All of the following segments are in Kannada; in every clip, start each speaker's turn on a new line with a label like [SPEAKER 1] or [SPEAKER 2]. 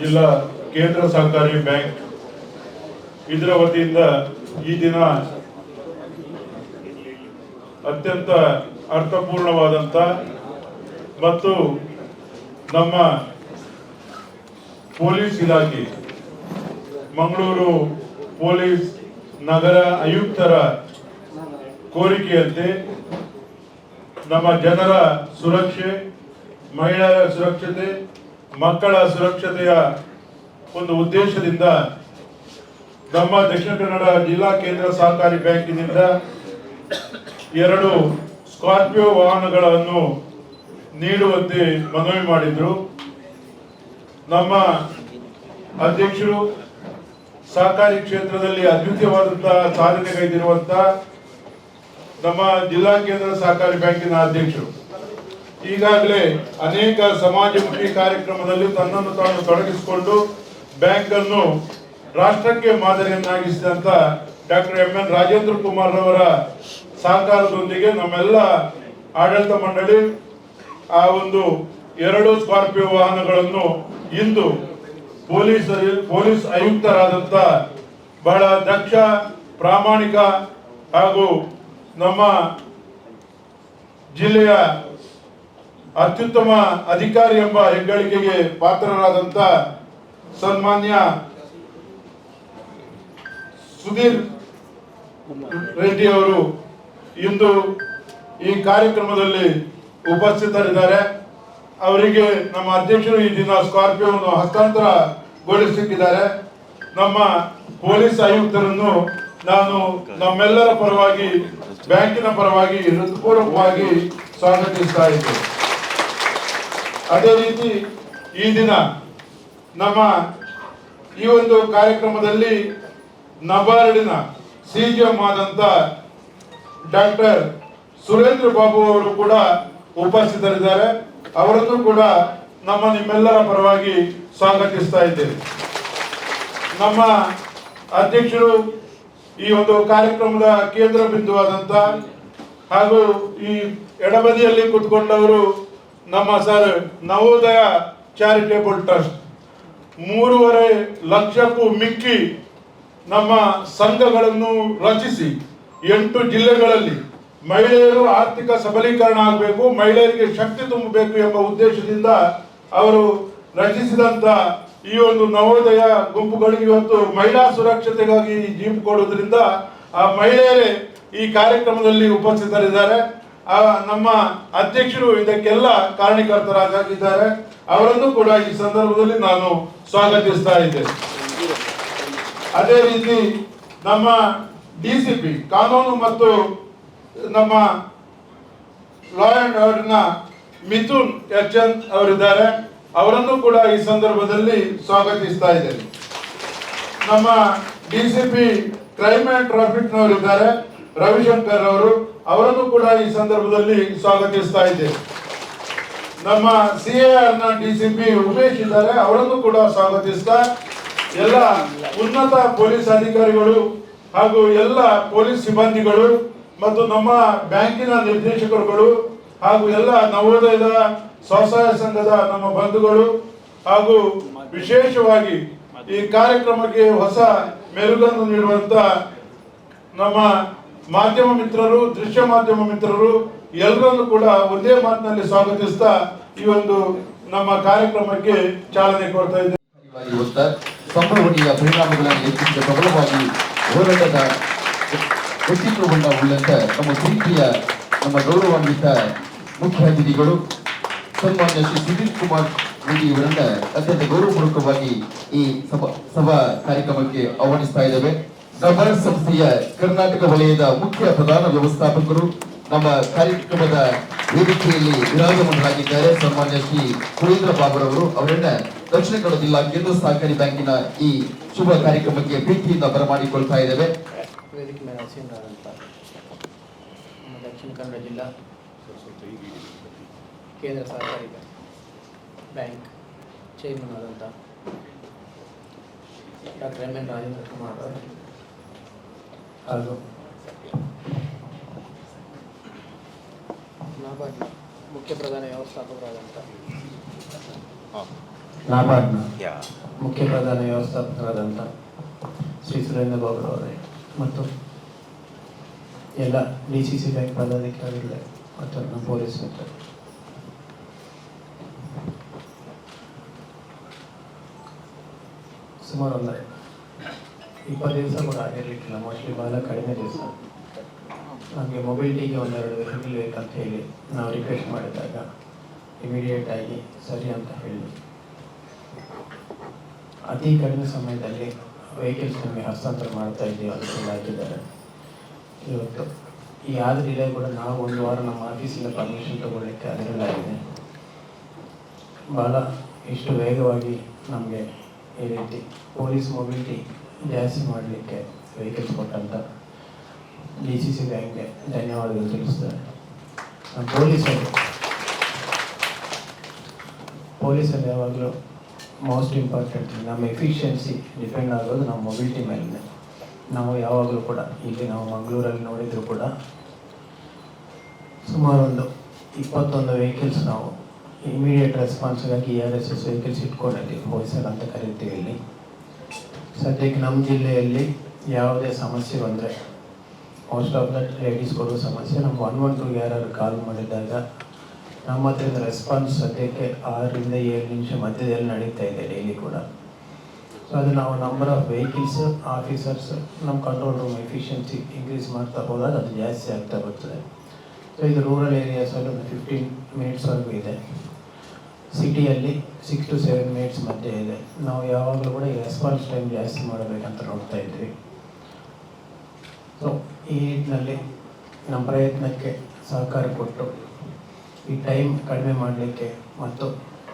[SPEAKER 1] ಜಿಲ್ಲಾ ಕೇಂದ್ರ ಸಹಕಾರಿ ಬ್ಯಾಂಕ್ ಇದರ ವತಿಯಿಂದ ಈ ದಿನ ಅತ್ಯಂತ ಅರ್ಥಪೂರ್ಣವಾದಂಥ ಮತ್ತು ನಮ್ಮ ಪೊಲೀಸ್ ಇಲಾಖೆ, ಮಂಗಳೂರು ಪೊಲೀಸ್ ನಗರ ಆಯುಕ್ತರ ಕೋರಿಕೆಯಂತೆ ನಮ್ಮ ಜನರ ಸುರಕ್ಷೆ, ಮಹಿಳೆಯರ ಸುರಕ್ಷತೆ ಮಕ್ಕಳ ಸುರಕ್ಷತೆಯ ಒಂದು ಉದ್ದೇಶದಿಂದ ನಮ್ಮ ದಕ್ಷಿಣ ಕನ್ನಡ ಜಿಲ್ಲಾ ಕೇಂದ್ರ ಸಹಕಾರಿ ಬ್ಯಾಂಕಿನಿಂದ ಎರಡು ಸ್ಕಾರ್ಪಿಯೋ ವಾಹನಗಳನ್ನು ನೀಡುವಂತೆ ಮನವಿ ಮಾಡಿದ್ರು. ನಮ್ಮ ಅಧ್ಯಕ್ಷರು ಸಹಕಾರಿ ಕ್ಷೇತ್ರದಲ್ಲಿ ಅದ್ವಿತೀಯವಾದಂತಹ ಸಾಧನೆಗೈದಿರುವಂತಹ ನಮ್ಮ ಜಿಲ್ಲಾ ಕೇಂದ್ರ ಸಹಕಾರಿ ಬ್ಯಾಂಕಿನ ಅಧ್ಯಕ್ಷರು. ಈಗಾಗಲೇ ಅನೇಕ ಸಮಾಜಮುಖಿ ಕಾರ್ಯಕ್ರಮದಲ್ಲಿ ತನ್ನನ್ನು ತಾನು ತೊಡಗಿಸಿಕೊಂಡು ಬ್ಯಾಂಕ್ ಅನ್ನು ರಾಷ್ಟ್ರಕ್ಕೆ ಮಾದರಿಯನ್ನಾಗಿಸಿದಂತ doctor M N Rajendra Kumar ಅವರ ಸಹಕಾರದೊಂದಿಗೆ ನಮ್ಮೆಲ್ಲ ಆಡಳಿತ ಮಂಡಳಿ ಆ ಒಂದು ಎರಡು ಸ್ಕಾರ್ಪಿಯೋ ವಾಹನಗಳನ್ನು ಇಂದು ಪೊಲೀಸ್ ಪೊಲೀಸ್ ಆಯುಕ್ತರಾದಂತ ಬಹಳ ದಕ್ಷ, ಪ್ರಾಮಾಣಿಕ ಹಾಗೂ ನಮ್ಮ ಜಿಲ್ಲೆಯ ಅತ್ಯುತ್ತಮ ಅಧಿಕಾರಿ ಎಂಬ ಹೆಗ್ಗಳಿಕೆಗೆ ಪಾತ್ರರಾದಂತ ಸನ್ಮಾನ್ಯ ಸುಧೀರ್ ರೆಡ್ಡಿ ಅವರು ಇಂದು ಈ ಕಾರ್ಯಕ್ರಮದಲ್ಲಿ ಉಪಸ್ಥಿತರಿದ್ದಾರೆ. ಅವರಿಗೆ ನಮ್ಮ ಅಧ್ಯಕ್ಷರು ಈ ದಿನ ಸ್ಕಾರ್ಪಿಯೋವನ್ನು ಹಸ್ತಾಂತರಗೊಳಿಸಿದ್ದಾರೆ ನಮ್ಮ ಪೊಲೀಸ್ ಆಯುಕ್ತರನ್ನು ನಾನು ನಮ್ಮೆಲ್ಲರ ಪರವಾಗಿ, ಬ್ಯಾಂಕಿನ ಪರವಾಗಿ ಹೃತ್ಪೂರ್ವಕವಾಗಿ ಸ್ವಾಗತಿಸ್ತಾ ಇದ್ದೇನೆ. ಅದೇ ರೀತಿ ಈ ದಿನ ನಮ್ಮ ಈ ಒಂದು ಕಾರ್ಯಕ್ರಮದಲ್ಲಿ ನಬಾರ್ಡಿನ ಸಿಜಿಎಂ ಆದಂತ ಡಾಕ್ಟರ್ ಸುರೇಂದ್ರ ಬಾಬು ಅವರು ಕೂಡ ಉಪಸ್ಥಿತರಿದ್ದಾರೆ. ಅವರನ್ನು ಕೂಡ ನಮ್ಮ ನಿಮ್ಮೆಲ್ಲರ ಪರವಾಗಿ ಸ್ವಾಗತಿಸ್ತಾ ಇದ್ದೇವೆ ನಮ್ಮ ಅಧ್ಯಕ್ಷರು ಈ ಒಂದು ಕಾರ್ಯಕ್ರಮದ ಕೇಂದ್ರ ಬಿಂದುವಾದಂತ ಹಾಗೂ ಈ ಎಡಬದಿಯಲ್ಲಿ ಕುತ್ಕೊಂಡವರು ನಮ್ಮ ಸರ್ ನವೋದಯ ಚಾರಿಟೇಬಲ್ ಟ್ರಸ್ಟ್. ಮೂರುವರೆ ಲಕ್ಷಕ್ಕೂ ಮಿಕ್ಕಿ ನಮ್ಮ ಸಂಘಗಳನ್ನು ರಚಿಸಿ ಎಂಟು ಜಿಲ್ಲೆಗಳಲ್ಲಿ ಮಹಿಳೆಯರು ಆರ್ಥಿಕ ಸಬಲೀಕರಣ ಆಗಬೇಕು, ಮಹಿಳೆಯರಿಗೆ ಶಕ್ತಿ ತುಂಬಬೇಕು ಎಂಬ ಉದ್ದೇಶದಿಂದ ಅವರು ರಚಿಸಿದಂತ ಈ ಒಂದು ನವೋದಯ ಗುಂಪುಗಳಿಗೆ ಇವತ್ತು ಮಹಿಳಾ ಸುರಕ್ಷತೆಗಾಗಿ ಜೀಪ್ ಕೊಡೋದ್ರಿಂದ ಆ ಮಹಿಳೆಯರೇ ಈ ಕಾರ್ಯಕ್ರಮದಲ್ಲಿ ಉಪಸ್ಥಿತರಿದ್ದಾರೆ. ನಮ್ಮ ಅಧ್ಯಕ್ಷರು ಇದಕ್ಕೆಲ್ಲ ಕಾರಣಕರ್ತರಾಗಿದ್ದಾರೆ. ಅವರನ್ನು ಕೂಡ ಈ ಸಂದರ್ಭದಲ್ಲಿ ನಾನು ಸ್ವಾಗತಿಸ್ತಾ ಇದ್ದೇನೆ. ಅದೇ ರೀತಿ ನಮ್ಮ ಡಿಸಿಪಿ ಕಾನೂನು ಮತ್ತು ನಮ್ಮ ಲಾ ಅಂಡ್ ಆರ್ಡರ್ನ ಮಿಥುನ್ ಎನ್ ಅವರಿದ್ದಾರೆ. ಅವರನ್ನು ಕೂಡ ಈ ಸಂದರ್ಭದಲ್ಲಿ ಸ್ವಾಗತಿಸ್ತಾ ಇದ್ದೇನೆ. ನಮ್ಮ ಡಿಸಿಪಿ ಕ್ರೈಮ್ ಅಂಡ್ ಟ್ರಾಫಿಕ್ ನವರಿದ್ದಾರೆ ರವಿಶಂಕರ್ ಅವರು, ಅವರನ್ನು ಕೂಡ ಈ ಸಂದರ್ಭದಲ್ಲಿ ಸ್ವಾಗತಿಸ್ತಾ ಇದ್ದೇವೆ ನಮ್ಮ ಸಿ ನ ಡಿಸಿಪಿ ಉಮೇಶ್ ಇದ್ದಾರೆ, ಅವರನ್ನು ಕೂಡ ಸ್ವಾಗತಿಸ್ತಾ, ಎಲ್ಲ ಉನ್ನತ ಪೊಲೀಸ್ ಅಧಿಕಾರಿಗಳು ಹಾಗೂ ಎಲ್ಲ ಪೊಲೀಸ್ ಸಿಬ್ಬಂದಿಗಳು ಮತ್ತು ನಮ್ಮ ಬ್ಯಾಂಕಿನ ನಿರ್ದೇಶಕರುಗಳು ಹಾಗೂ ಎಲ್ಲ ನವೋದಯದ ಸ್ವಸಹಾಯ ಸಂಘದ ನಮ್ಮ ಬಂಧುಗಳು ಹಾಗೂ ವಿಶೇಷವಾಗಿ ಈ ಕಾರ್ಯಕ್ರಮಕ್ಕೆ ಹೊಸ ಮೆರುಗನ್ನು ನೀಡುವಂತ ನಮ್ಮ ಮಾಧ್ಯಮ ಮಿತ್ರರು, ದೃಶ್ಯ ಮಾಧ್ಯಮ ಮಿತ್ರರು ಎಲ್ಲರನ್ನು ಕೂಡ ಒಂದೇ ಮಾತಿನಲ್ಲಿ ಸ್ವಾಗತಿಸ್ತಾ ಈ ಒಂದು ನಮ್ಮ ಕಾರ್ಯಕ್ರಮಕ್ಕೆ ಚಾಲನೆ ಕೊಡ್ತಾ ಇದ್ದೇನೆ
[SPEAKER 2] ಇವತ್ತ ಸಂಭವನೀಯ ಪರಿಣಾಮಗಳನ್ನು ಹೆಚ್ಚಿಸಿದ ಪ್ರಬಲವಾಗಿ ಹೋರಾಟದ ವ್ಯಕ್ತಿತ್ವವನ್ನು ಉಳ್ಳಂತ ನಮ್ಮ ಪ್ರೀತಿಯ, ನಮ್ಮ ಗೌರವಾನ್ವಿತ ಮುಖ್ಯ ಅತಿಥಿಗಳು ಸನ್ಮಾನ್ಯ ಶ್ರೀ ಸುನೀಲ್ ಕುಮಾರ್ ಇವರನ್ನ ಅತ್ಯಂತ ಗೌರವಪೂರ್ವಕವಾಗಿ ಈ ಸಭಾ ಸಭಾ ಕಾರ್ಯಕ್ರಮಕ್ಕೆ ಆಹ್ವಾನಿಸ್ತಾ ಇದ್ದೇವೆ. ನಬಾರ್ಡ್ ಸಂಸ್ಥೆಯ ಕರ್ನಾಟಕ ವಲಯದ ಮುಖ್ಯ ಪ್ರಧಾನ ವ್ಯವಸ್ಥಾಪಕರು ನಮ್ಮ ಕಾರ್ಯಕ್ರಮದ ವೇದಿಕೆಯಲ್ಲಿ ವಿರಾಜಮಾನರಾಗಿದ್ದಾರೆ. ಸನ್ಮಾನ್ಯ ಶ್ರೀ ಸುರೇಂದ್ರ ಬಾಬುರವರು ಅವರನ್ನ ದಕ್ಷಿಣ ಕನ್ನಡ ಜಿಲ್ಲಾ ಕೇಂದ್ರ ಸಹಕಾರಿ ಬ್ಯಾಂಕಿನ ಈ ಶುಭ ಕಾರ್ಯಕ್ರಮಕ್ಕೆ ಪ್ರೀತಿಯಿಂದ ಬರಮಾಡಿಕೊಳ್ತಾ ಇದ್ದೇವೆ.
[SPEAKER 3] ದಕ್ಷಿಣ ಕನ್ನಡ ಜಿಲ್ಲಾ ಕೇಂದ್ರ ಸಹಕಾರಿ ಬ್ಯಾಂಕ್ ಚೇರ್ಮನ್ ಆದಂಥ doctor M N Rajendra Kumar ಅವರು ಹಾಗೂ ಮುಖ್ಯ ಪ್ರಧಾನ ವ್ಯವಸ್ಥಾಪಕರಾದಂಥ ನಾಬಾರ್ಡ್ನ. ಮುಖ್ಯ ಪ್ರಧಾನ ವ್ಯವಸ್ಥಾಪಕರಾದಂಥ ಶ್ರೀ ಸುರೇಂದ್ರ ಬಾಬು ಅವರೇ. ಮತ್ತು ಎಲ್ಲ ಡಿ ಸಿ ಸಿ ಬ್ಯಾಂಕ್ ಪದಾಧಿಕಾರಿಗಳೇ ಮತ್ತು ನಮ್ಮ ಪೊಲೀಸ್ ಮಿತ್ರರು. ಸುಮಾರು ಒಂದು ಇಪ್ಪತ್ತು ದಿವಸ ಕೂಡ ಆಗಿರಲಿಕ್ಕಿಲ್ಲ ಮೋಸ್ಟ್ಲಿ ಭಾಳ ಕಡಿಮೆ ದಿವಸ. ನಮಗೆ ಮೊಬಿಲಿಟಿಗೆ ಒಂದೆರಡು ವೆಹಿಕಲ್ ಬೇಕಂತ ಹೇಳಿ ನಾವು ರಿಕ್ವೆಸ್ಟ್ ಮಾಡಿದಾಗ ಇಮಿಡಿಯೇಟ್ ಆಗಿ ಸರಿ ಅಂತ ಹೇಳಿ. ಅತಿ ಕಡಿಮೆ ಸಮಯದಲ್ಲಿ ವೆಹಿಕಲ್ಸ್ ನಮಗೆ ಹಸ್ತಾಂತರ ಮಾಡ್ತಾ ಇದ್ದೀವಿ ಅಂತ ಹಾಕಿದ್ದಾರೆ. ಇವತ್ತು ಈ ಆದ ರಿಲೇ ಕೂಡ ನಾವು ಒಂದು ವಾರ ನಮ್ಮ ಆಫೀಸಿಂದ ಪರ್ಮಿಷನ್ ತಗೊಳ್ಳಿಕ್ಕೆ ಅದರಲ್ಲಾಗಿದೆ ಭಾಳ ಇಷ್ಟು ವೇಗವಾಗಿ ನಮಗೆ ಈ ರೀತಿ ಪೊಲೀಸ್ ಮೊಬಿಲಿಟಿ ಜಾಸ್ತಿ ಮಾಡಲಿಕ್ಕೆ ವೆಹಿಕಲ್ಸ್ ಕೊಟ್ಟಂತ ಡಿ ಸಿ ಸಿ ಬ್ಯಾಂಕ್ಗೆ ಧನ್ಯವಾದಗಳು ತಿಳಿಸ್ತಾರೆ. ಪೊಲೀಸರು ಪೊಲೀಸರು ಯಾವಾಗಲೂ ಮೋಸ್ಟ್ ಇಂಪಾರ್ಟೆಂಟ್ ನಮ್ಮ ಎಫಿಷಿಯನ್ಸಿ ಡಿಪೆಂಡ್ ಆಗೋದು ನಮ್ಮ ಮೊಬಿಲಿಟಿ ಮೇಲಿದೆ. ನಾವು ಯಾವಾಗಲೂ ಕೂಡ, ಇಲ್ಲಿ ನಾವು ಮಂಗಳೂರಲ್ಲಿ ನೋಡಿದ್ರು ಕೂಡ ಸುಮಾರು ಒಂದು ಇಪ್ಪತ್ತೊಂದು ವೆಹಿಕಲ್ಸ್ ನಾವು ಇಮಿಡಿಯೇಟ್ ರೆಸ್ಪಾನ್ಸ್ಗಾಗಿ ಆರ್ ಎಸ್ ಎಸ್ ವೆಹಿಕಲ್ಸ್ ಇಟ್ಕೊಂಡಿದ್ದೀವಿ ಹೋಯ್ಸಲ್ ಅಂತ ಕರಿತೀವಿ ಇಲ್ಲಿ. ಸದ್ಯಕ್ಕೆ ನಮ್ಮ ಜಿಲ್ಲೆಯಲ್ಲಿ ಯಾವುದೇ ಸಮಸ್ಯೆ ಬಂದರೆ ಮೋಸ್ಟ್ ಆಫ್ ದ ಲೇಡೀಸ್ ಕೊಡೋ ಸಮಸ್ಯೆ. ನಮ್ಮ ಒನ್ ಒನ್ ಟೂಗೆ ಯಾರು ಕಾಲ್ ಮಾಡಿದಾಗ ನಮ್ಮ ಹತ್ರದ ರೆಸ್ಪಾನ್ಸ್ ಸದ್ಯಕ್ಕೆ ಆರರಿಂದ ಏಳು ನಿಮಿಷ ಮಧ್ಯದಲ್ಲಿ ನಡೀತಾ ಇದೆ ಡೈಲಿ ಕೂಡ. ಸೊ ಅದು ನಾವು ನಂಬರ್ ಆಫ್ ವೆಹಿಕಲ್ಸ್ ಆಫೀಸರ್ಸ್ ನಮ್ಮ ಕಂಟ್ರೋಲ್ ರೂಮ್ ಎಫಿಷಿಯನ್ಸಿ ಇನ್ಕ್ರೀಸ್ ಮಾಡ್ತಾ ಹೋದಾಗ ಅದು ಜಾಸ್ತಿ ಆಗ್ತಾ ಬರ್ತದೆ. ಸೊ ಇದು ರೂರಲ್ ಏರಿಯಾಸಲ್ಲಿ ಒಂದು ಫಿಫ್ಟೀನ್ ಮಿನಿಟ್ಸ್ವರೆಗೂ ಇದೆ. ಸಿಟಿಯಲ್ಲಿ ಸಿಕ್ಸ್ ಟು ಸೆವೆನ್ ಮಿನಿಟ್ಸ್ ಮಧ್ಯೆ ಇದೆ. ನಾವು ಯಾವಾಗಲೂ ಕೂಡ ಈ ರೆಸ್ಪಾನ್ಸ್ ಟೈಮ್ ಜಾಸ್ತಿ ಮಾಡಬೇಕಂತ ನೋಡ್ತಾ ಇದ್ವಿ. ಸೊ ಈ ನಿಟ್ಟಿನಲ್ಲಿ ನಮ್ಮ ಪ್ರಯತ್ನಕ್ಕೆ ಸಹಕಾರ ಕೊಟ್ಟು, ಈ ಟೈಮ್ ಕಡಿಮೆ ಮಾಡಲಿಕ್ಕೆ ಮತ್ತು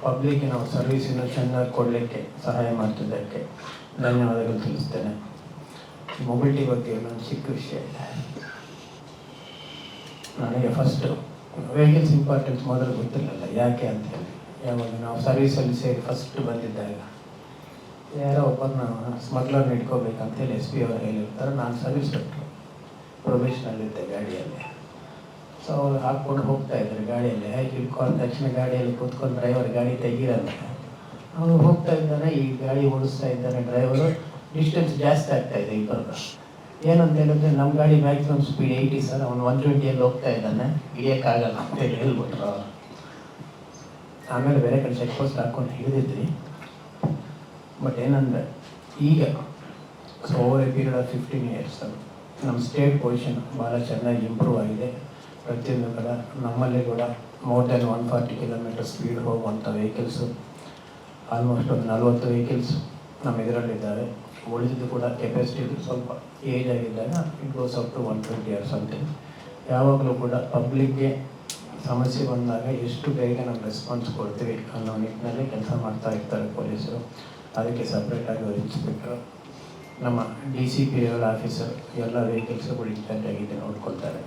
[SPEAKER 3] ಪಬ್ಲಿಕ್ಗೆ ನಾವು ಸರ್ವಿಸನ್ನು ಚೆನ್ನಾಗಿ ಕೊಡಲಿಕ್ಕೆ ಸಹಾಯ ಮಾಡ್ತಿದ್ದಕ್ಕೆ ಧನ್ಯವಾದಗಳು ತಿಳಿಸ್ತೇನೆ. ಮೊಬಿಲಿಟಿ ಬಗ್ಗೆ ಒಂದು ಚಿಕ್ಕ ವಿಷಯ ನನಗೆ ಫಸ್ಟು ವೆಹಿಕಲ್ಸ್ ಇಂಪಾರ್ಟೆನ್ಸ್ ಮೊದಲು ಗೊತ್ತಿರಲಿಲ್ಲ, ಯಾಕೆ ಅಂತ ಹೇಳಿ. ಯಾವಾಗ ನಾವು ಸರ್ವಿಸಲ್ಲಿ ಸೇರಿ ಫಸ್ಟ್ ಬಂದಿದ್ದಾಗ. ಯಾರೋ ಒಬ್ಬರನ್ನ ಸ್ಮಗ್ಲರ್ನ ಇಟ್ಕೋಬೇಕಂತೇಳಿ ಎಸ್ ಪಿ ಅವರು ಹೇಳಿರ್ತಾರೆ. ನಾನು ಸರ್ವಿಸ್ ಡಾಕ್ಟ್ರು ಪ್ರೊಬೇಷನಲ್ಲಿದ್ದೆ ಗಾಡಿಯಲ್ಲಿ. ಸೊ ಅವ್ರು ಹಾಕ್ಕೊಂಡು ಹೋಗ್ತಾ ಇದ್ದಾರೆ ಗಾಡಿಯಲ್ಲಿ. ಹೇಗೆ ಹಿಡ್ಕೊಂಡ ತಕ್ಷಣ ಗಾಡಿಯಲ್ಲಿ ಕೂತ್ಕೊಂಡು ಡ್ರೈವರ್ ಗಾಡಿ ತೆಗೀರಲ್ಲ ಅವನು ಹೋಗ್ತಾ ಇದ್ದಾನೆ, ಈ ಗಾಡಿ ಓಡಿಸ್ತಾ ಇದ್ದಾನೆ ಡ್ರೈವರು ಡಿಸ್ಟೆನ್ಸ್ ಜಾಸ್ತಿ ಆಗ್ತಾ ಇದೆ ಇಬ್ಬರು ಏನಂತ ಹೇಳಿದ್ರೆ ನಮ್ಮ ಗಾಡಿ ಮ್ಯಾಕ್ಸಿಮಮ್ ಸ್ಪೀಡ್ ಏಯ್ಟಿ ಸರ್. ಅವನು ಒನ್ ಟ್ವೆಂಟಿಯಲ್ಲಿ ಹೋಗ್ತಾ ಇದ್ದಾನೆ. ಹಿಡಿಯೋಕ್ಕಾಗಲ್ಲ ಅಂತ ಹೇಳಿ ಹೇಳ್ಬಿಟ್ರು ಅವ್ರು. ಆಮೇಲೆ ಬೇರೆ ಕಡೆ ಚೆಕ್ ಪೋಸ್ಟ್ ಹಾಕೊಂಡು ಹಿಡಿದಿದ್ರಿ. ಬಟ್ ಏನಂದರೆ, ಈಗ so over a period of fifteen years ನಮ್ಮ ಸ್ಟೇಟ್ ಪೊಸಿಷನ್ ಭಾಳ ಚೆನ್ನಾಗಿ ಇಂಪ್ರೂವ್ ಆಗಿದೆ. ಪ್ರತಿಯೊಂದು ಕೂಡ ನಮ್ಮಲ್ಲಿ ಕೂಡ more than one forty kilometre speed ಹೋಗುವಂಥ ವೆಹಿಕಲ್ಸು ಆಲ್ಮೋಸ್ಟ್ ಒಂದು ನಲ್ವತ್ತು ವೆಹಿಕಲ್ಸ್ ನಮ್ಮ ಇದರಲ್ಲಿದ್ದಾವೆ ಉಳಿದಿದ್ದು ಕೂಡ ಕೆಪಾಸಿಟಿ ಸ್ವಲ್ಪ ಏಜ್ ಆಗಿದ್ದಾಗ it goes up to one twenty years ಅಂತ ಯಾವಾಗಲೂ ಕೂಡ ಪಬ್ಲಿಕ್ಗೆ ಸಮಸ್ಯೆ ಬಂದಾಗ ಎಷ್ಟು ಬೇಗ ನಾವು ರೆಸ್ಪಾನ್ಸ್ ಕೊಡ್ತೀವಿ ಅನ್ನೋ ನಿಟ್ಟಿನಲ್ಲಿ ಕೆಲಸ ಮಾಡ್ತಾ ಇರ್ತಾರೆ ಪೊಲೀಸರು. ಅದಕ್ಕೆ ಸಪ್ರೇಟಾಗಿ ಅವರು ಇನ್ಸ್ಪೆಕ್ಟರ್ ನಮ್ಮ D C P L officer ಎಲ್ಲ ವೆಹಿಕಲ್ಸ್ಗಳು ಇನ್ಚಾರ್ಜ್ ಆಗಿದೆ ನೋಡ್ಕೊಳ್ತಾರೆ.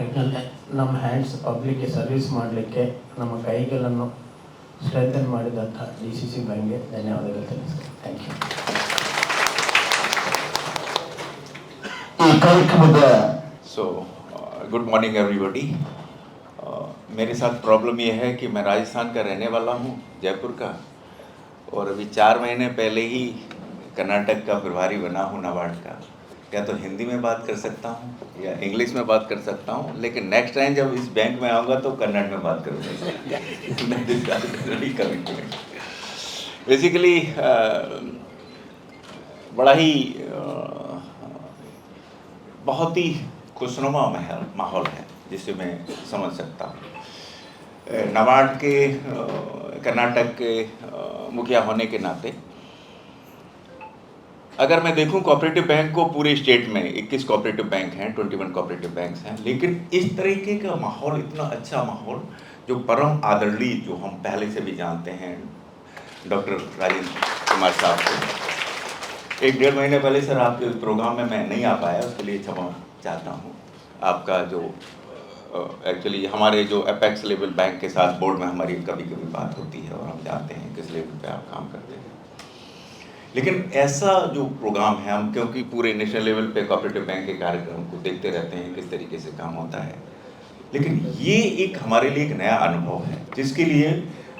[SPEAKER 3] ಯಾಕಂದರೆ ನಮ್ಮ ಹ್ಯಾಂಡ್ಸ್ ಪಬ್ಲಿಕ್ಗೆ ಸರ್ವಿಸ್ ಮಾಡಲಿಕ್ಕೆ ನಮ್ಮ ಕೈಗಳನ್ನು ಸ್ಟ್ರೆಂಥನ್ ಮಾಡಿದಂಥ ಡಿ ಸಿ ಸಿ ಬ್ಯಾಂಕ್ಗೆ ಧನ್ಯವಾದಗಳು ತಿಳಿಸ್ತೀನಿ. ಥ್ಯಾಂಕ್ ಯು
[SPEAKER 2] ಈ ಕಾರ್ಯಕ್ರಮದ
[SPEAKER 4] सो गुड मॉर्निंग एवरीबॉडी मेरे साथ प्रॉब्लम ये है कि मैं राजस्थान का रहने वाला हूँ, जयपुर का। और अभी चार महीने पहले ही कर्नाटक का प्रभारी बना हूँ, नाबार्ड का। या तो हिंदी में बात कर सकता हूँ, या इंग्लिश में बात कर सकता हूँ, लेकिन नेक्स्ट टाइम जब इस बैंक में आऊँगा तो कन्नड़ में बात करूँगा। बेसिकली बड़ा ही बहुत ही खुशनुमा महल, माहौल है, जिसे मैं समझ सकता हूँ। नवाड के कर्नाटक के मुखिया होने के नाते, अगर मैं देखूँ कोऑपरेटिव बैंक को पूरे स्टेट में 21 कोऑपरेटिव बैंक हैं 21 कोऑपरेटिव बैंक्स हैं, लेकिन इस तरीके का माहौल, इतना अच्छा माहौल, जो परम आदरणीय जो हम पहले से भी जानते हैं, डॉक्टर राजेंद्र कुमार साहब को, एक डेढ़ महीने पहले सर आपके प्रोग्राम में मैं नहीं आ पाया, उसके लिए क्षमा चाहता हूँ। आपका जो एक्चुअली हमारे जो अपेक्स लेवल बैंक के साथ बोर्ड में हमारी कभी कभी बात होती है और हम जानते हैं किस लेवल पे आप काम करते हैं। लेकिन ऐसा जो प्रोग्राम है हम, क्योंकि पूरे नेशनल लेवल पे कॉपरेटिव बैंक के कार्यक्रम को देखते रहते हैं, किस तरीके से काम होता है। लेकिन ये एक हमारे लिए एक नया अनुभव है, जिसके लिए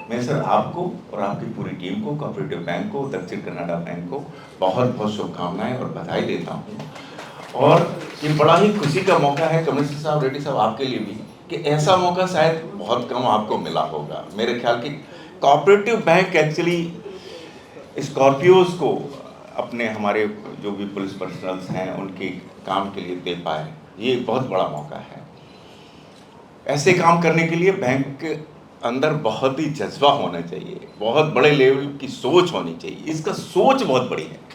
[SPEAKER 4] मैं सर आपको और आपकी पूरी टीम को कॉपरेटिव बैंक को, दक्षिण कन्नाडा बैंक को बहुत बहुत शुभकामनाएँ और बधाई देता हूँ। और ये बड़ा ही खुशी का मौका है कमिश्नर साहब, रेड्डी साहब, आपके लिए भी, कि ऐसा मौका शायद बहुत कम आपको मिला होगा। मेरे ख्याल की कोऑपरेटिव बैंक एक्चुअली स्कॉर्पियोज को अपने हमारे जो भी पुलिस पर्सनल्स हैं, उनके काम के लिए दे पाए। ये एक बहुत बड़ा मौका है। ऐसे काम करने के लिए बैंक के अंदर बहुत ही जज्बा होना चाहिए। बहुत बड़े लेवल की सोच होनी चाहिए। इसका सोच बहुत बड़ी है।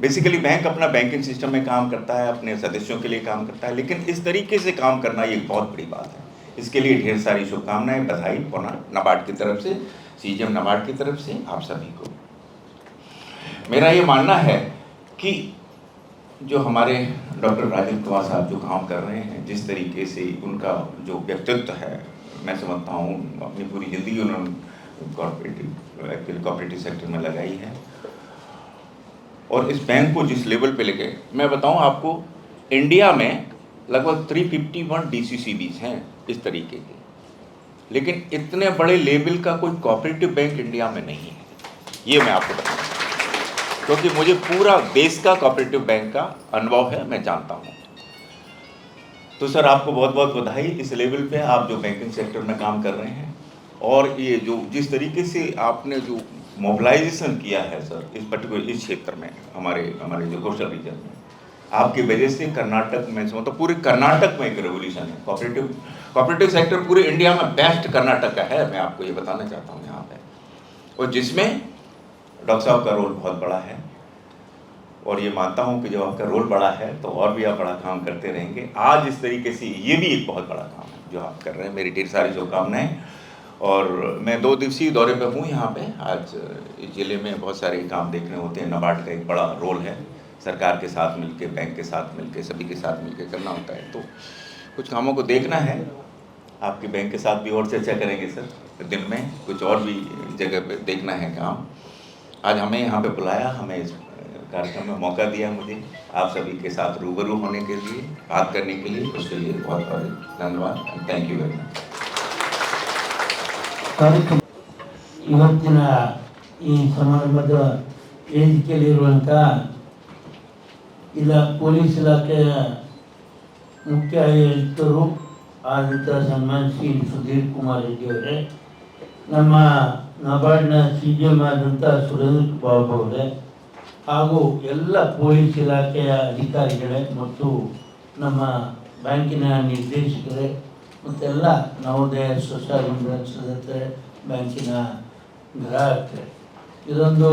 [SPEAKER 4] बेसिकली बैंक अपना बैंकिंग सिस्टम में काम करता है, अपने सदस्यों के लिए काम करता है, लेकिन इस तरीके से काम करना ये बहुत बड़ी बात है। इसके लिए ढेर सारी शुभकामनाएँ, बधाई पुनः नबार्ड की तरफ़ से सीजीएम नबार्ड की तरफ़ से, आप सभी को। मेरा ये मानना है कि जो हमारे डॉक्टर राजीव कुमार साहब जो काम कर रहे हैं, जिस तरीके से उनका जो व्यक्तित्व है, मैं समझता हूँ, अपनी पूरी ज़िंदगी उन्होंने कॉर्पोरेटिव कॉपरेटिव सेक्टर में लगाई है। और इस बैंक को जिस लेवल पे लेके, मैं बताऊँ आपको इंडिया में लगभग 351 डीसीसीबीज हैं इस तरीके के। लेकिन इतने बड़े लेवल का कोई कोऑपरेटिव बैंक इंडिया में नहीं है। ये मैं आपको बताऊँ। क्योंकि मुझे पूरा देश का कोऑपरेटिव बैंक का अनुभव है, मैं जानता हूँ। तो सर, आपको बहुत बहुत बधाई इस लेवल पे, आप जो बैंकिंग सेक्टर में काम कर रहे हैं, और ये जो, जिस तरीके से आपने जो मोबिलाइजेशन किया है सर इस पर्टिकुलर इस क्षेत्र में हमारे हमारे जो कोस्टल रीजन में। आपकी वजह से कर्नाटक में समझता हूँ, पूरे कर्नाटक में एक रेवोल्यूशन है। कोऑपरेटिव कोऑपरेटिव सेक्टर पूरे इंडिया में बेस्ट कर्नाटक का है मैं आपको ये बताना चाहता हूँ यहाँ पे। और जिसमें डॉक्टर साहब का रोल बहुत बड़ा है और ये मानता हूँ कि जब आपका रोल बड़ा है तो और भी आप बड़ा काम करते रहेंगे। आज इस तरीके से ये भी एक बहुत बड़ा काम है जो आप कर रहे हैं। मेरी ढेर सारी शुभकामनाएँ। और मैं दो दिवसीय दौरे पे हूँ यहाँ पे। आज इस ज़िले में बहुत सारे काम देखने होते हैं। नबार्ड का एक बड़ा रोल है। सरकार के साथ मिलके, बैंक के साथ मिलके, सभी के साथ मिलके करना होता है। तो कुछ कामों को देखना है। आपके बैंक के साथ भी और चर्चा करेंगे सर। दिन में कुछ और भी जगह पे देखना है काम। आज हमें यहाँ पे बुलाया, हमें इस कार्यक्रम में मौका दिया मुझे। आप सभी के साथ रूबरू होने के लिए, बात करने के लिए, उसके लिए बहुत बहुत धन्यवाद। थैंक यू वेरी मच
[SPEAKER 5] ಕಾರ್ಯಕ್ರಮ ಇವತ್ತಿನ ಈ ಸಮಾರಂಭದ ವೇದಿಕೆಯಲ್ಲಿರುವಂಥ ಇಲ್ಲ ಪೊಲೀಸ್ ಇಲಾಖೆಯ ಮುಖ್ಯ ಆಯುಕ್ತರು ಆದಂಥ ಸನ್ಮಾನ್ ಶ್ರೀ ಸುಧೀರ್ ಕುಮಾರ್ ರೆಡ್ಡಿ ಅವರೇ, ನಮ್ಮ ನಬಾರ್ಡ್ನ ಸಿ ಜಿ ಎಂ ಆದಂಥ ಸುರೇಂದ್ರ ಬಾಬು ಅವರೇ, ಹಾಗೂ ಎಲ್ಲ ಪೊಲೀಸ್ ಇಲಾಖೆಯ ಅಧಿಕಾರಿಗಳೇ ಮತ್ತು ನಮ್ಮ ಬ್ಯಾಂಕಿನ ನಿರ್ದೇಶಕರೇ ಮತ್ತೆಲ್ಲ ನವೋದಯ ಸ್ವಸಹಾಯ ಸದಸ್ಯರೇ ಬ್ಯಾಂಕಿನ ಗ್ರಾಹಕರೆ ಇದೊಂದು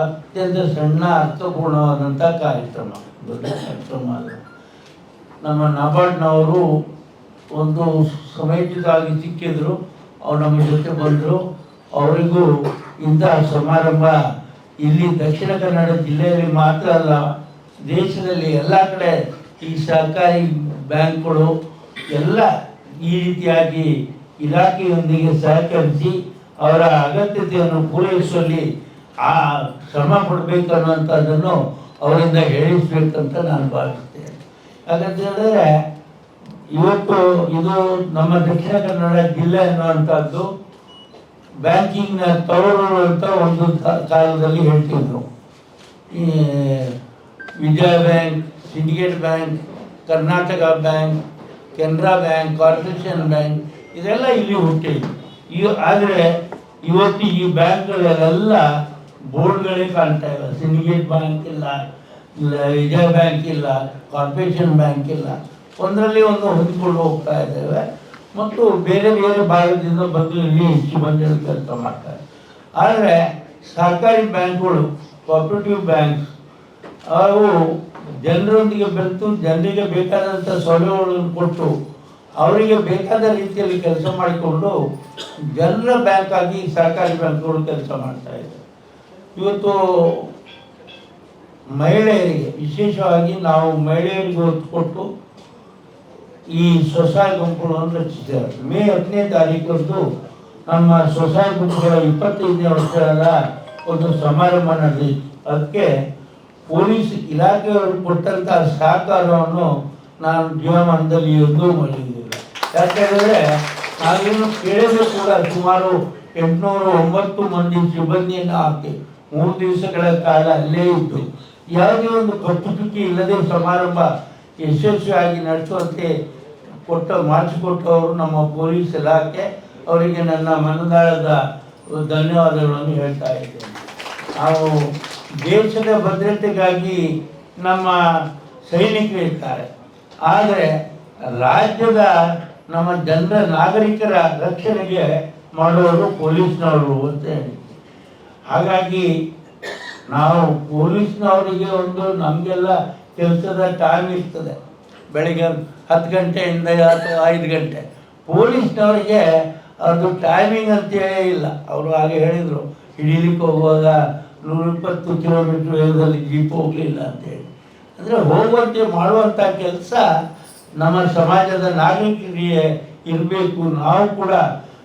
[SPEAKER 5] ಅತ್ಯಂತ ಸಣ್ಣ ಅರ್ಥಪೂರ್ಣವಾದಂಥ ಕಾರ್ಯಕ್ರಮ, ದೊಡ್ಡ ಕಾರ್ಯಕ್ರಮ ಅಲ್ಲ ನಮ್ಮ ನಾಬಾರ್ಡ್ನವರು ಒಂದು ಸಮಯೋಚಿತವಾಗಿ ಸಿಕ್ಕಿದ್ರು, ಅವ್ರು ನಮ್ಮ ಜೊತೆ ಬಂದರು. ಅವರಿಗೂ ಇಂತಹ ಸಮಾರಂಭ ಇಲ್ಲಿ ದಕ್ಷಿಣ ಕನ್ನಡ ಜಿಲ್ಲೆಯಲ್ಲಿ ಮಾತ್ರ ಅಲ್ಲ, ದೇಶದಲ್ಲಿ ಎಲ್ಲ ಕಡೆ ಈ ಸಹಕಾರಿ ಬ್ಯಾಂಕ್ಗಳು ಎಲ್ಲ ಈ ರೀತಿಯಾಗಿ ಇಲಾಖೆಯೊಂದಿಗೆ ಸಹಕರಿಸಿ ಅವರ ಅಗತ್ಯತೆಯನ್ನು ಪೂರೈಸುವಲ್ಲಿ ಆ ಶ್ರಮ ಪಡಬೇಕು ಅನ್ನುವಂಥದ್ದನ್ನು ಅವರಿಂದ ಹೇಳಿಸ್ಬೇಕಂತ ನಾನು ಭಾವಿಸ್ತೇನೆ. ಯಾಕಂತ ಹೇಳಿದ್ರೆ, ಇವತ್ತು ಇದು ನಮ್ಮ ದಕ್ಷಿಣ ಕನ್ನಡ ಜಿಲ್ಲೆ ಅನ್ನುವಂಥದ್ದು ಬ್ಯಾಂಕಿಂಗ್ನ ತವರು ಅಂತ ಒಂದು ಕಾಲದಲ್ಲಿ ಹೇಳ್ತಿದ್ರು. ಈ Vijaya bank, syndicate bank, Karnataka bank Canara bank, corporation bank, ಇದೆಲ್ಲ ಇಲ್ಲಿ ಹುಟ್ಟಿದೆ ಈ ಆದರೆ ಇವತ್ತು ಈ ಬ್ಯಾಂಕ್ಗಳಲ್ಲೆಲ್ಲ ಬೋರ್ಡ್ಗಳೇ ಕಾಣ್ತಾ ಇಲ್ಲ. ಸಿಂಡಿಕೇಟ್ ಬ್ಯಾಂಕ್ ಇಲ್ಲ ವಿಜಯ ಬ್ಯಾಂಕ್ ಇಲ್ಲ, ಕಾರ್ಪೊರೇಷನ್ ಬ್ಯಾಂಕ್ ಇಲ್ಲ. ಒಂದರಲ್ಲಿ ಒಂದು ಹೊಂದಿಕೊಂಡು ಹೋಗ್ತಾ ಇದ್ದೇವೆ. ಮತ್ತು ಬೇರೆ ಬೇರೆ ಭಾಗದಿಂದ ಬಂದು ಇಲ್ಲಿ ಹೆಚ್ಚು ಮಂದಿಯಲ್ಲಿ ಕೆಲಸ ಮಾಡ್ತಾರೆ. ಆದರೆ ಸರ್ಕಾರಿ ಬ್ಯಾಂಕ್ಗಳು ಕೋಪರೇಟಿವ್ ಬ್ಯಾಂಕ್ ಅವು ಜನರೊಂದಿಗೆ ಬೆರೆತು ಜನರಿಗೆ ಬೇಕಾದಂಥ ಸೌಲಭ್ಯಗಳನ್ನು ಕೊಟ್ಟು, ಅವರಿಗೆ ಬೇಕಾದ ರೀತಿಯಲ್ಲಿ ಕೆಲಸ ಮಾಡಿಕೊಂಡು ಜನರ ಬ್ಯಾಂಕ್ ಆಗಿ ಸರ್ಕಾರಿ ಬ್ಯಾಂಕ್ಗಳು ಕೆಲಸ ಮಾಡ್ತಾ ಇದೆ ಇವತ್ತು ಮಹಿಳೆಯರಿಗೆ, ವಿಶೇಷವಾಗಿ ನಾವು ಮಹಿಳೆಯರಿಗೆ ಕೊಟ್ಟು ಈ ಸ್ವಸಹಾಯ ಗುಂಪುಗಳನ್ನು ರಚಿಸಿದ್ದಾರೆ. ಮೇ ಹತ್ತನೇ ತಾರೀಕಂದು ನಮ್ಮ ಸ್ವಸಹಾಯ ಗುಂಪುಗಳ ಇಪ್ಪತ್ತೈದನೇ ವರ್ಷದ ಒಂದು ಸಮಾರಂಭ ನಡೆದಿತ್ತು. ಅದಕ್ಕೆ ಪೊಲೀಸ್ ಇಲಾಖೆಯವರು ಕೊಟ್ಟಂಥ ಸಹಕಾರವನ್ನು ನಾನು ಜೀವಮಾನದಲ್ಲಿ ಎಂದೂ ಮಾಡಿದ್ದಿಲ್ಲ ಯಾಕೆಂದರೆ ನಾವೇನು ಕೇಳಿದ್ರು ಕೂಡ ಸುಮಾರು ಎಂಟುನೂರು ಒಂಬತ್ತು ಮಂದಿ ಸಿಬ್ಬಂದಿಯನ್ನು ಹಾಕಿ ಮೂರು ದಿವಸಗಳ ಕಾಲ ಅಲ್ಲೇ ಇದ್ದು, ಯಾವುದೇ ಒಂದು ಕಪ್ಪುಚುಕ್ಕಿ ಇಲ್ಲದೆ ಸಮಾರಂಭ ಯಶಸ್ವಿಯಾಗಿ ನಡೆಸುವಂತೆ ಕೊಟ್ಟ, ಮಾಡಿಸಿಕೊಟ್ಟವರು ನಮ್ಮ ಪೊಲೀಸ್ ಇಲಾಖೆ. ಅವರಿಗೆ ನನ್ನ ಮನದಾಳದ ಧನ್ಯವಾದಗಳನ್ನು ಹೇಳ್ತಾ ಇದ್ದೇನೆ. ನಾವು ದೇಶದ ಭದ್ರತೆಗಾಗಿ ನಮ್ಮ ಸೈನಿಕರು ಇರ್ತಾರೆ. ಆದರೆ ರಾಜ್ಯದ ನಮ್ಮ ಜನರ ನಾಗರಿಕರ ರಕ್ಷಣೆಗೆ ಮಾಡುವವರು ಪೊಲೀಸ್ನವರು ಅಂತ ಹೇಳಿ ಹಾಗಾಗಿ ನಾವು ಪೊಲೀಸ್ನವರಿಗೆ ಒಂದು ನಮಗೆಲ್ಲ ಕೆಲಸದ ಟೈಮ್ ಇರ್ತದೆ. ಬೆಳಿಗ್ಗೆ ಹತ್ತು ಗಂಟೆಯಿಂದ ಅಥವಾ ಐದು ಗಂಟೆ. ಪೊಲೀಸ್ನವರಿಗೆ ಅದು ಟೈಮಿಂಗ್ ಅಂತೇಳೇ ಇಲ್ಲ. ಅವರು ಹಾಗೆ ಹೇಳಿದರು, ಹಿಡೀಲಿಕ್ಕೆ ಹೋಗುವಾಗ ನೂರ ಇಪ್ಪತ್ತು ಕಿಲೋಮೀಟ್ರ್ ವೇಗದಲ್ಲಿ ಜೀಪ್ ಹೋಗಲಿಲ್ಲ ಅಂತೇಳಿ. ಅಂದರೆ ಹೋಗುವಂತೆ ಮಾಡುವಂಥ ಕೆಲಸ ನಮ್ಮ ಸಮಾಜದ ನಾಗರಿಕರಿಗೆ ಇರಬೇಕು. ನಾವು ಕೂಡ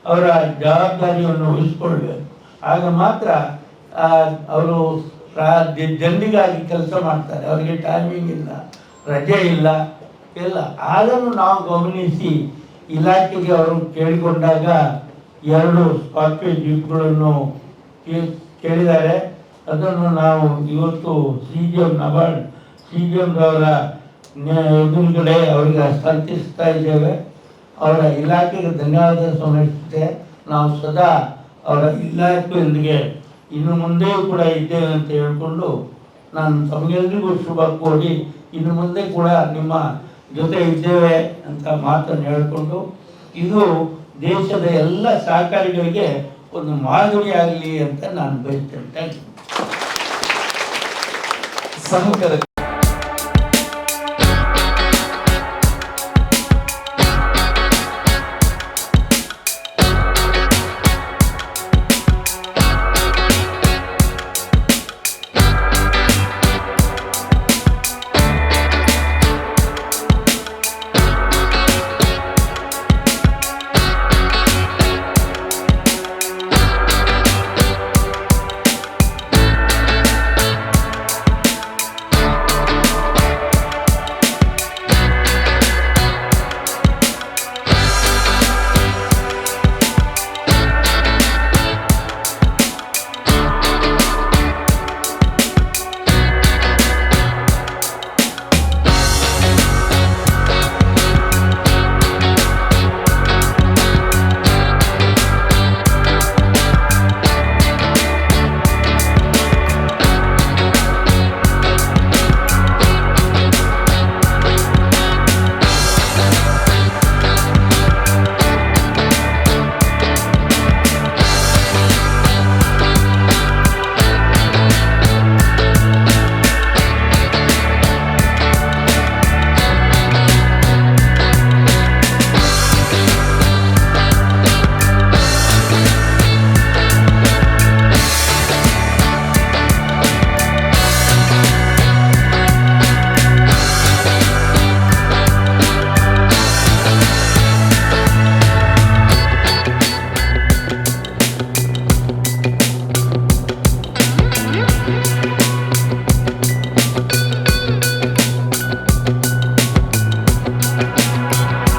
[SPEAKER 5] ಅವರ ಜವಾಬ್ದಾರಿಯನ್ನು ವಹಿಸ್ಕೊಳ್ಬೇಕು. ಆಗ ಮಾತ್ರ ಅವರು ಜನರಿಗಾಗಿ ಕೆಲಸ ಮಾಡ್ತಾರೆ. ಅವರಿಗೆ ಟೈಮಿಂಗ್ ಇಲ್ಲ, ರಜೆ ಇಲ್ಲ ಇಲ್ಲ ಅದನ್ನು ನಾವು ಗಮನಿಸಿ ಇಲಾಖೆಗೆ ಅವರು ಕೇಳಿಕೊಂಡಾಗ ಎರಡು ಸ್ಕಾರ್ಪಿಯೋ ಜೀಪ್ಗಳನ್ನು ಕೇಳಿದ್ದಾರೆ. ಅದನ್ನು ನಾವು ಇವತ್ತು C G M NABARD C G ಎಂದವರ ಎದುರುಗಡೆ ಅವರಿಗೆ ಹಸ್ತಾಂತರಿಸ್ತಾ ಇದ್ದೇವೆ. ಅವರ ಇಲಾಖೆಗೆ ಧನ್ಯವಾದ ಸಲ್ಲಿಸುತ್ತೆ ನಾವು ಸದಾ ಅವರ ಇಲಾಖೆಯೊಂದಿಗೆ ಇನ್ನು ಮುಂದೆಯೂ ಕೂಡ ಇದ್ದೇವೆ ಅಂತ ಹೇಳಿಕೊಂಡು ನಾನು ತಮಗೆಲ್ಲರಿಗೂ ಶುಭ ಕೋರಿ ಇನ್ನು ಮುಂದೆ ಕೂಡ ನಿಮ್ಮ ಜೊತೆ ಇದ್ದೇವೆ ಅಂತ ಮಾತನ್ನು ಹೇಳಿಕೊಂಡು ಇದು ದೇಶದ ಎಲ್ಲ ಸಹಕಾರಿಗಳಿಗೆ ಒಂದು ಮಾದರಿ ಆಗಲಿ ಅಂತ ನಾನು ಬಯಸ್ತೇನೆ. Thank you.
[SPEAKER 2] ಸಹಕಾರ